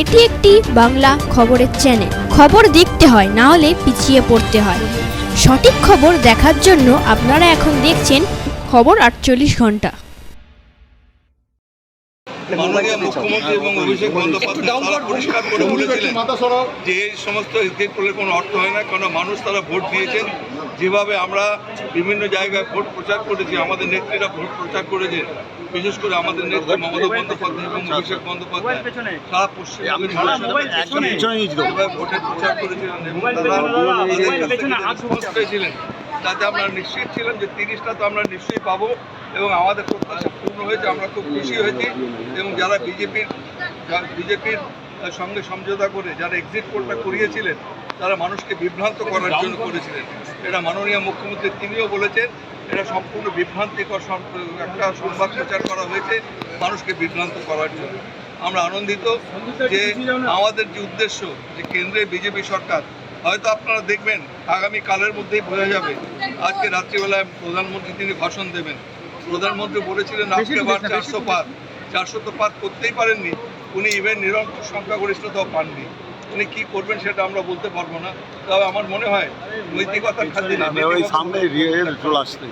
এটি একটি বাংলা খবরের চ্যানেল খবর দেখতে হয় না হলে পিছিয়ে পড়তে হয়। সঠিক খবর দেখার জন্য আপনারা এখন দেখছেন খবর আটচল্লিশ ঘণ্টা। মাননীয় মুখ্যমন্ত্রী এবং অভিষেক বন্দ্যোপাধ্যায় পরিষ্কার করে বলেছিলেন যে এই সমস্ত কোনো অর্থ হয় না কারণ মানুষ তারা ভোট দিয়েছেন। যেভাবে আমরা বিভিন্ন জায়গায় ভোট প্রচার করেছি আমাদের নেত্রীরা ভোট প্রচার করেছেন বিশেষ করে আমাদের নেত্রী মমতা বন্দ্যোপাধ্যায় এবং অভিষেক বন্দ্যোপাধ্যায় সারা পশ্চিমবঙ্গের ভোটের প্রচার করেছিলেন পেয়েছিলেন তাতে আমরা নিশ্চিত ছিলাম যে তিরিশটা তো আমরা নিশ্চয়ই পাবো এবং আমাদের প্রত্যাশা পূর্ণ হয়েছে আমরা খুব খুশি হয়েছি এবং যারা বিজেপির বিজেপির সঙ্গে সমঝোতা করে যারা এক্সিট পোলটা করিয়েছিলেন তারা মানুষকে বিভ্রান্ত করার জন্য করেছিলেন। এটা মাননীয় মুখ্যমন্ত্রী তিনিও বলেছেন এটা সম্পূর্ণ বিভ্রান্তিকর একটা সংবাদ প্রচার করা হয়েছে মানুষকে বিভ্রান্ত করার জন্য। আমরা আনন্দিত যে আমাদের যে উদ্দেশ্য যে কেন্দ্রে বিজেপি সরকার হয়তো আপনারা দেখবেন আগামী কালের মধ্যেই বোঝা যাবে আজকে রাত্রিবেলায় প্রধানমন্ত্রী তিনি ভাষণ দেবেন। প্রধানমন্ত্রী বলেছিলেন আজকে বার চারশো পার চারশো তো পার করতেই পারেননি। উনি ইভেন নিরঙ্কুশ সংখ্যাগরিষ্ঠতাও পাননি। উনি কি করবেন সেটা আমরা বলতে পারব না। তবে আমার মনে হয় নৈতিকতার খাতিরে ওই সামনে রিয়েল চলে আসতে